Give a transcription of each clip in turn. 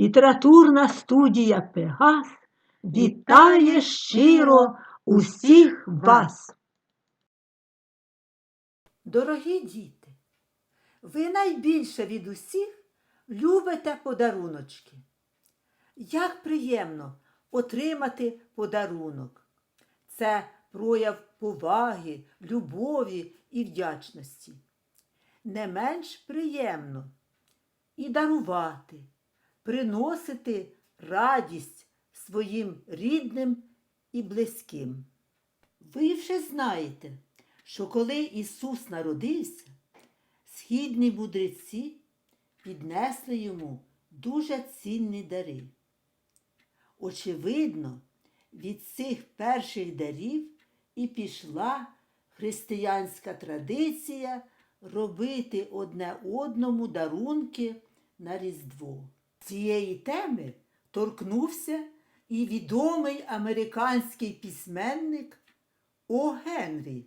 Літературна студія Пегас вітає щиро усіх вас. Дорогі діти, ви найбільше від усіх любите подаруночки. Як приємно отримати подарунок. Це прояв поваги, любові і вдячності. Не менш приємно і дарувати, приносити радість своїм рідним і близьким. Ви вже знаєте, що коли Ісус народився, східні мудреці піднесли йому дуже цінні дари. Очевидно, від цих перших дарів і пішла християнська традиція робити одне одному дарунки на Різдво. Цієї теми торкнувся і відомий американський письменник О. Генрі,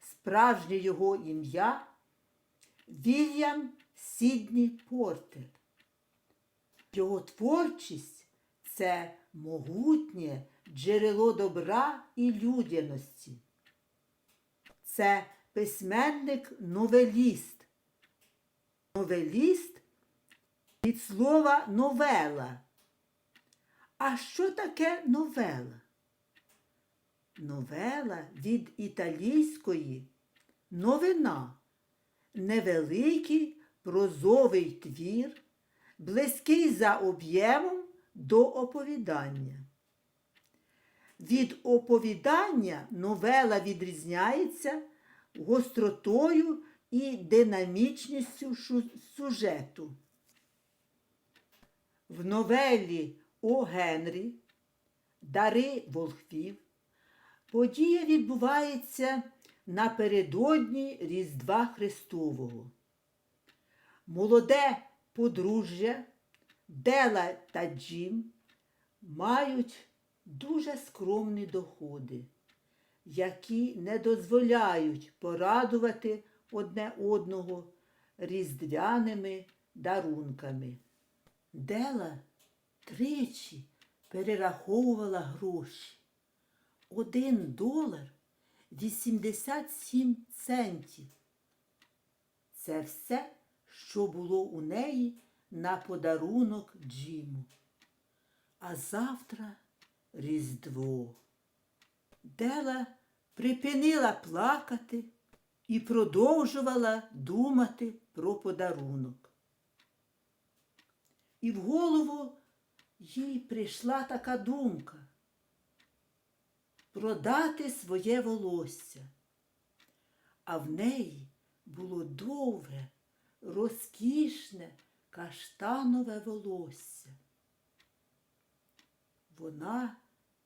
справжнє його ім'я Вільям Сідні Портер. Його творчість це могутнє джерело добра і людяності. Це письменник-новеліст. Новеліст від слова новела. А що таке новела? Новела від італійської новина, невеликий прозовий твір, близький за об'ємом до оповідання. Від оповідання новела відрізняється гостротою і динамічністю сюжету. В новелі О. Генрі Дари волхвів подія відбувається напередодні Різдва Христового. Молоде подружжя Дела та Джим мають дуже скромні доходи, які не дозволяють порадувати одне одного різдвяними дарунками. Дела тричі перераховувала гроші. Один долар 87 центів. Це все, що було у неї на подарунок Джиму. А завтра Різдво. Дела припинила плакати і продовжувала думати про подарунок. І в голову їй прийшла така думка продати своє волосся. А в неї було довге, розкішне каштанове волосся. Вона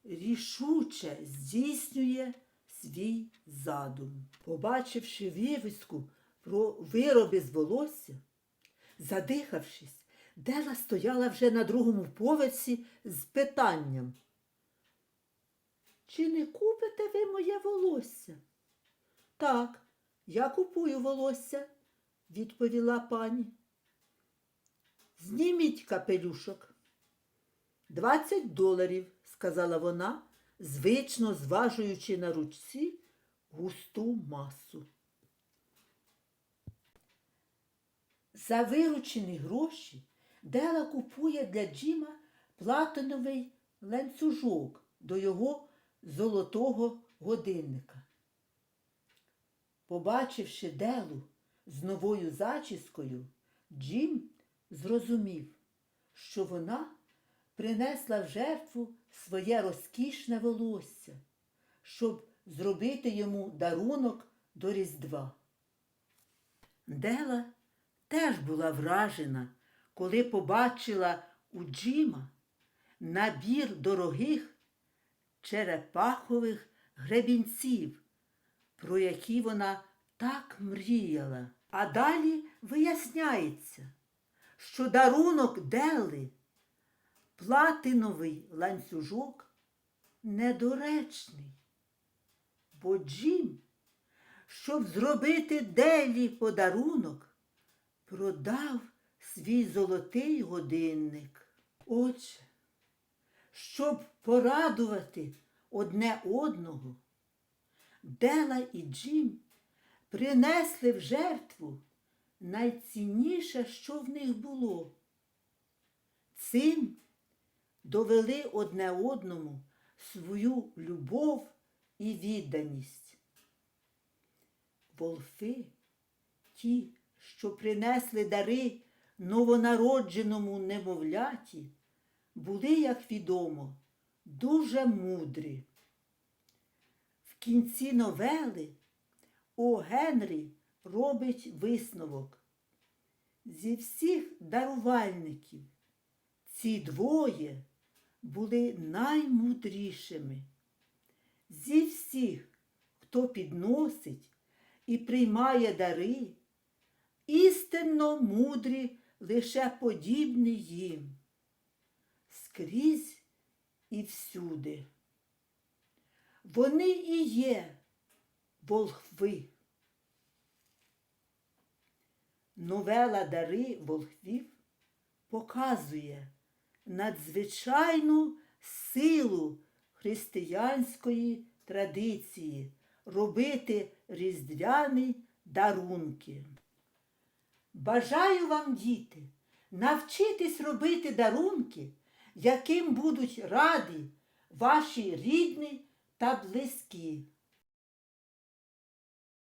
рішуче здійснює свій задум. Побачивши вивіску про вироби з волосся, задихавшись, Дела стояла вже на другому поверсі з питанням. Чи не купите ви моє волосся? Так, я купую волосся, відповіла пані. Зніміть капелюшок. Двадцять доларів, сказала вона, звично зважуючи на ручці густу масу. За виручені гроші Дела купує для Джима платиновий ланцюжок до його золотого годинника. Побачивши Делу з новою зачіскою, Джим зрозумів, що вона принесла в жертву своє розкішне волосся, щоб зробити йому дарунок до Різдва. Дела теж була вражена, коли побачила у Джима набір дорогих черепахових гребінців, про які вона так мріяла. А далі виясняється, що дарунок Дели, платиновий ланцюжок, недоречний. Бо Джим, щоб зробити Делі подарунок, продав свій золотий годинник. Отже, щоб порадувати одне одного, Дела і Джим принесли в жертву найцінніше, що в них було. Цим довели одне одному свою любов і відданість. Волфи, ті, що принесли дари новонародженому немовляті, були, як відомо, дуже мудрі. В кінці новели О. Генрі робить висновок. Зі всіх дарувальників ці двоє були наймудрішими. Зі всіх, хто підносить і приймає дари, істинно мудрі лише подібні їм. Скрізь і всюди. Вони і є волхви. Новела Дари волхвів показує надзвичайну силу християнської традиції робити різдвяні дарунки. Бажаю вам, діти, навчитись робити дарунки, яким будуть раді ваші рідні та близькі.